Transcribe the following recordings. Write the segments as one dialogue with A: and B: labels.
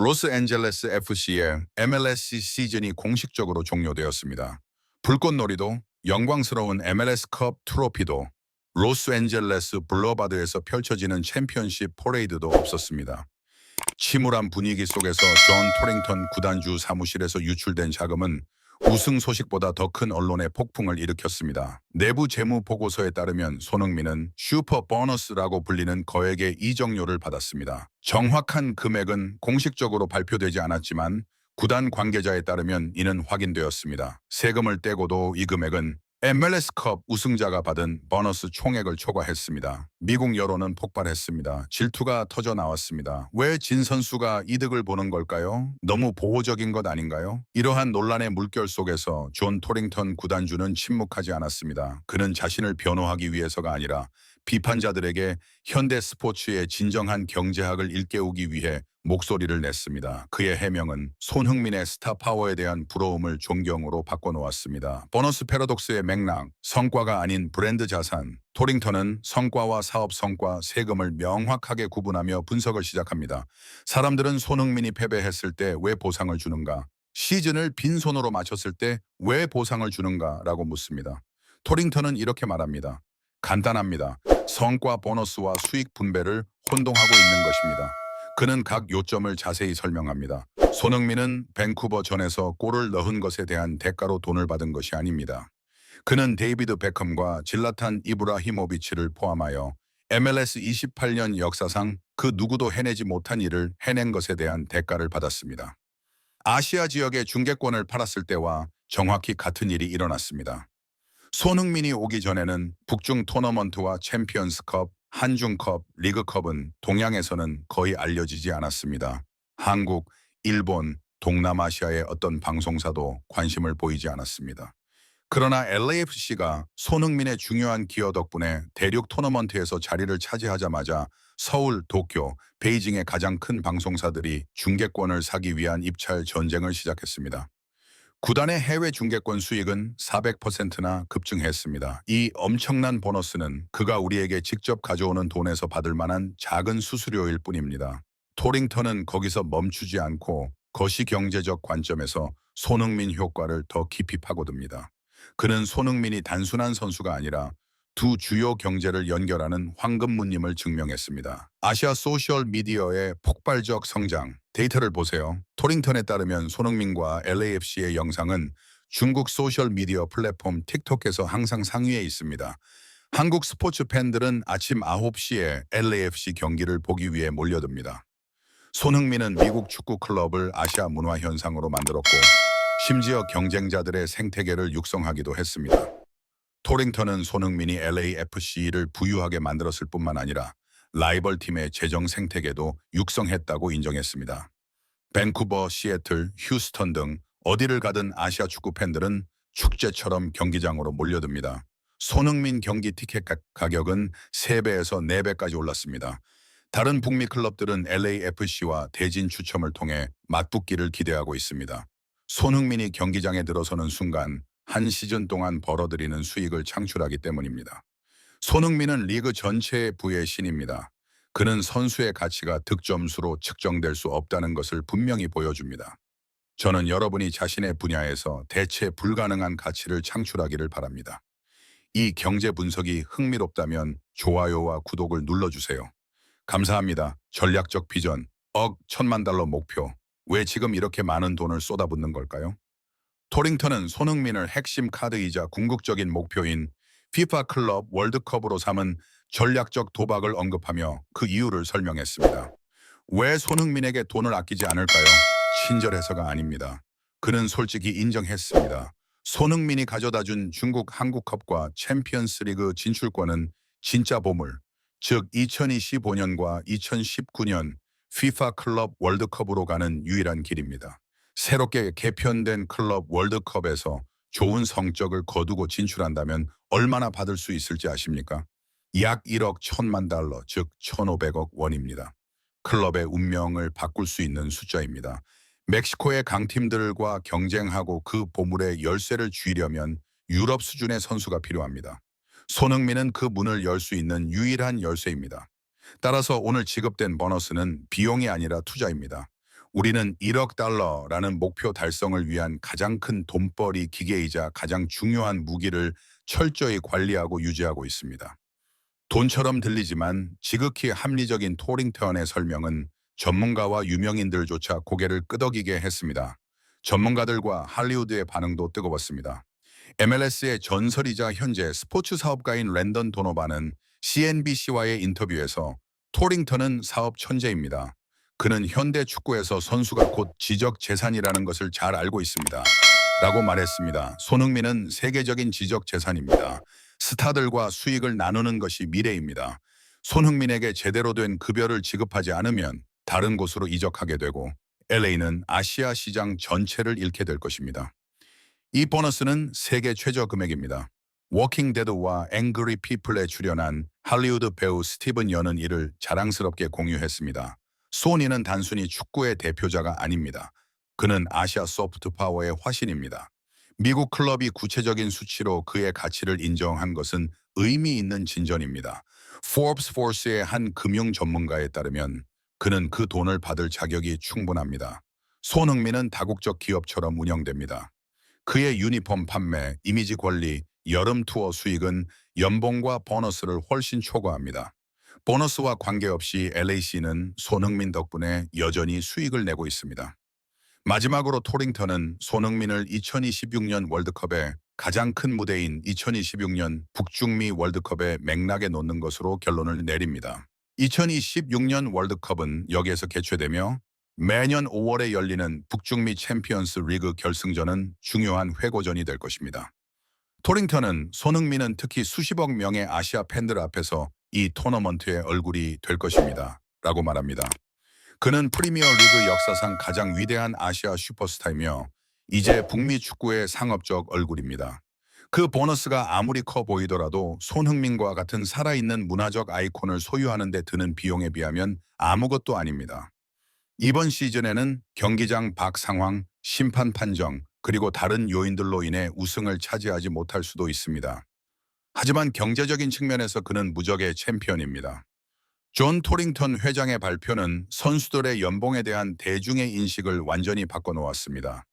A: 로스앤젤레스 FC의 MLS 시즌이 공식적으로 종료되었습니다. 불꽃놀이도 영광스러운 MLS컵 트로피도 로스앤젤레스 블러바드에서 펼쳐지는 챔피언십 포레이드도 없었습니다. 침울한 분위기 속에서 존 토링턴 구단주 사무실에서 유출된 자금은 우승 소식보다 더 큰 언론의 폭풍을 일으켰습니다. 내부 재무 보고서에 따르면 손흥민은 슈퍼 보너스라고 불리는 거액의 이적료를 받았습니다. 정확한 금액은 공식적으로 발표되지 않았지만 구단 관계자에 따르면 이는 확인되었습니다. 세금을 떼고도 이 금액은 MLS컵 우승자가 받은 보너스 총액을 초과했습니다. 미국 여론은 폭발했습니다. 질투가 터져 나왔습니다. 왜 진 선수가 이득을 보는 걸까요? 너무 보호적인 것 아닌가요? 이러한 논란의 물결 속에서 존 토링턴 구단주는 침묵하지 않았습니다. 그는 자신을 변호하기 위해서가 아니라 비판자들에게 현대 스포츠의 진정한 경제학을 일깨우기 위해 목소리를 냈습니다. 그의 해명은 손흥민의 스타 파워에 대한 부러움을 존경으로 바꿔놓았습니다. 보너스 패러독스의 맥락, 성과가 아닌 브랜드 자산. 토링턴은 성과와 사업 성과, 세금을 명확하게 구분하며 분석을 시작합니다. 사람들은 손흥민이 패배했을 때 왜 보상을 주는가? 시즌을 빈손으로 마쳤을 때 왜 보상을 주는가라고 묻습니다. 토링턴은 이렇게 말합니다. 간단합니다. 성과 보너스와 수익 분배를 혼동하고 있는 것입니다. 그는 각 요점을 자세히 설명합니다. 손흥민은 밴쿠버 전에서 골을 넣은 것에 대한 대가로 돈을 받은 것이 아닙니다. 그는 데이비드 베컴과 질라탄 이브라히모비치를 포함하여 MLS 28년 역사상 그 누구도 해내지 못한 일을 해낸 것에 대한 대가를 받았습니다. 아시아 지역의 중계권을 팔았을 때와 정확히 같은 일이 일어났습니다. 손흥민이 오기 전에는 북중 토너먼트와 챔피언스컵, 한중컵, 리그컵은 동양에서는 거의 알려지지 않았습니다. 한국, 일본, 동남아시아의 어떤 방송사도 관심을 보이지 않았습니다. 그러나 LAFC가 손흥민의 중요한 기여 덕분에 대륙 토너먼트에서 자리를 차지하자마자 서울, 도쿄, 베이징의 가장 큰 방송사들이 중계권을 사기 위한 입찰 전쟁을 시작했습니다. 구단의 해외 중계권 수익은 400%나 급증했습니다. 이 엄청난 보너스는 그가 우리에게 직접 가져오는 돈에서 받을 만한 작은 수수료일 뿐입니다. 토링턴은 거기서 멈추지 않고 거시 경제적 관점에서 손흥민 효과를 더 깊이 파고듭니다. 그는 손흥민이 단순한 선수가 아니라 두 주요 경제를 연결하는 황금무님을 증명했습니다. 아시아 소셜 미디어의 폭발적 성장, 데이터를 보세요. 토링턴에 따르면 손흥민과 LAFC의 영상은 중국 소셜 미디어 플랫폼 틱톡에서 항상 상위에 있습니다. 한국 스포츠 팬들은 아침 9시에 LAFC 경기를 보기 위해 몰려듭니다. 손흥민은 미국 축구 클럽을 아시아 문화 현상으로 만들었고 심지어 경쟁자들의 생태계를 육성하기도 했습니다. 토링턴은 손흥민이 LAFC를 부유하게 만들었을 뿐만 아니라 라이벌 팀의 재정 생태계도 육성했다고 인정했습니다. 밴쿠버, 시애틀, 휴스턴 등 어디를 가든 아시아 축구 팬들은 축제처럼 경기장으로 몰려듭니다. 손흥민 경기 티켓 가- 가격은 3배에서 4배까지 올랐습니다. 다른 북미 클럽들은 LAFC와 대진 추첨을 통해 맞붙기를 기대하고 있습니다. 손흥민이 경기장에 들어서는 순간 한 시즌 동안 벌어들이는 수익을 창출하기 때문입니다. 손흥민은 리그 전체의 부의 신입니다. 그는 선수의 가치가 득점수로 측정될 수 없다는 것을 분명히 보여줍니다. 저는 여러분이 자신의 분야에서 대체 불가능한 가치를 창출하기를 바랍니다. 이 경제 분석이 흥미롭다면 좋아요와 구독을 눌러주세요. 감사합니다. 전략적 비전, 억 천만 달러 목표. 왜 지금 이렇게 많은 돈을 쏟아붓는 걸까요? 토링턴은 손흥민을 핵심 카드이자 궁극적인 목표인 피파 클럽 월드컵으로 삼은 전략적 도박을 언급하며 그 이유를 설명했습니다. 왜 손흥민에게 돈을 아끼지 않을까요? 친절해서가 아닙니다. 그는 솔직히 인정했습니다. 손흥민이 가져다 준 중국 한국컵과 챔피언스 리그 진출권은 진짜 보물, 즉 2025년과 2019년 피파 클럽 월드컵으로 가는 유일한 길입니다. 새롭게 개편된 클럽 월드컵에서 좋은 성적을 거두고 진출한다면 얼마나 받을 수 있을지 아십니까? 약 1억 1천만 달러, 즉 1,500억 원입니다. 클럽의 운명을 바꿀 수 있는 숫자입니다. 멕시코의 강팀들과 경쟁하고 그 보물의 열쇠를 쥐려면 유럽 수준의 선수가 필요합니다. 손흥민은 그 문을 열 수 있는 유일한 열쇠입니다. 따라서 오늘 지급된 보너스는 비용이 아니라 투자입니다. 우리는 1억 달러라는 목표 달성을 위한 가장 큰 돈벌이 기계이자 가장 중요한 무기를 철저히 관리하고 유지하고 있습니다. 돈처럼 들리지만 지극히 합리적인 토링턴의 설명은 전문가와 유명인들조차 고개를 끄덕이게 했습니다. 전문가들과 할리우드의 반응도 뜨거웠습니다. MLS의 전설이자 현재 스포츠 사업가인 랜던 도노반은 CNBC와의 인터뷰에서 토링턴은 사업 천재입니다. 그는 현대 축구에서 선수가 곧 지적 재산이라는 것을 잘 알고 있습니다. 라고 말했습니다. 손흥민은 세계적인 지적 재산입니다. 스타들과 수익을 나누는 것이 미래입니다. 손흥민에게 제대로 된 급여를 지급하지 않으면 다른 곳으로 이적하게 되고 LA는 아시아 시장 전체를 잃게 될 것입니다. 이 보너스는 세계 최저 금액입니다. 워킹 데드와 앵그리 피플에 출연한 할리우드 배우 스티븐 연은 이를 자랑스럽게 공유했습니다. 소니는 단순히 축구의 대표자가 아닙니다. 그는 아시아 소프트 파워의 화신입니다. 미국 클럽이 구체적인 수치로 그의 가치를 인정한 것은 의미 있는 진전입니다. Forbes Force의 한 금융 전문가에 따르면 그는 그 돈을 받을 자격이 충분합니다. 손흥민은 다국적 기업처럼 운영됩니다. 그의 유니폼 판매, 이미지 관리, 여름 투어 수익은 연봉과 보너스를 훨씬 초과합니다. 보너스와 관계없이 LAC는 손흥민 덕분에 여전히 수익을 내고 있습니다. 마지막으로 토링턴은 손흥민을 2026년 월드컵의 가장 큰 무대인 2026년 북중미 월드컵의 맥락에 놓는 것으로 결론을 내립니다. 2026년 월드컵은 여기에서 개최되며 매년 5월에 열리는 북중미 챔피언스 리그 결승전은 중요한 회고전이 될 것입니다. 토링턴은 손흥민은 특히 수십억 명의 아시아 팬들 앞에서 이 토너먼트의 얼굴이 될 것입니다. 라고 말합니다. 그는 프리미어 리그 역사상 가장 위대한 아시아 슈퍼스타이며 이제 북미 축구의 상업적 얼굴입니다. 그 보너스가 아무리 커 보이더라도 손흥민과 같은 살아있는 문화적 아이콘을 소유하는 데 드는 비용에 비하면 아무것도 아닙니다. 이번 시즌에는 경기장 밖 상황, 심판 판정, 그리고 다른 요인들로 인해 우승을 차지하지 못할 수도 있습니다. 하지만 경제적인 측면에서 그는 무적의 챔피언입니다. 존 토링턴 회장의 발표는 선수들의 연봉에 대한 대중의 인식을 완전히 바꿔놓았습니다.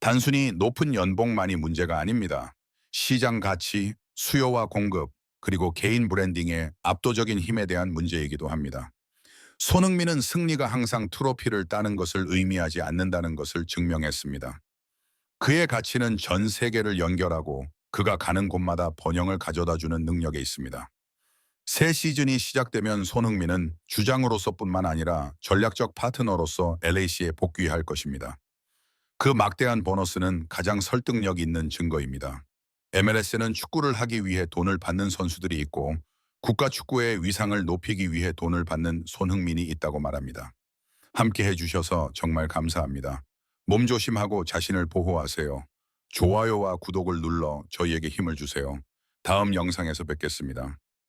A: 단순히 높은 연봉만이 문제가 아닙니다. 시장 가치, 수요와 공급, 그리고 개인 브랜딩의 압도적인 힘에 대한 문제이기도 합니다. 손흥민은 승리가 항상 트로피를 따는 것을 의미하지 않는다는 것을 증명했습니다. 그의 가치는 전 세계를 연결하고 그가 가는 곳마다 번영을 가져다 주는 능력에 있습니다. 새 시즌이 시작되면 손흥민은 주장으로서뿐만 아니라 전략적 파트너로서 LAC에 복귀할 것입니다. 그 막대한 보너스는 가장 설득력 있는 증거입니다. MLS는 축구를 하기 위해 돈을 받는 선수들이 있고 국가 축구의 위상을 높이기 위해 돈을 받는 손흥민이 있다고 말합니다. 함께 해주셔서 정말 감사합니다. 몸조심하고 자신을 보호하세요. 좋아요와 구독을 눌러 저희에게 힘을 주세요. 다음 영상에서 뵙겠습니다.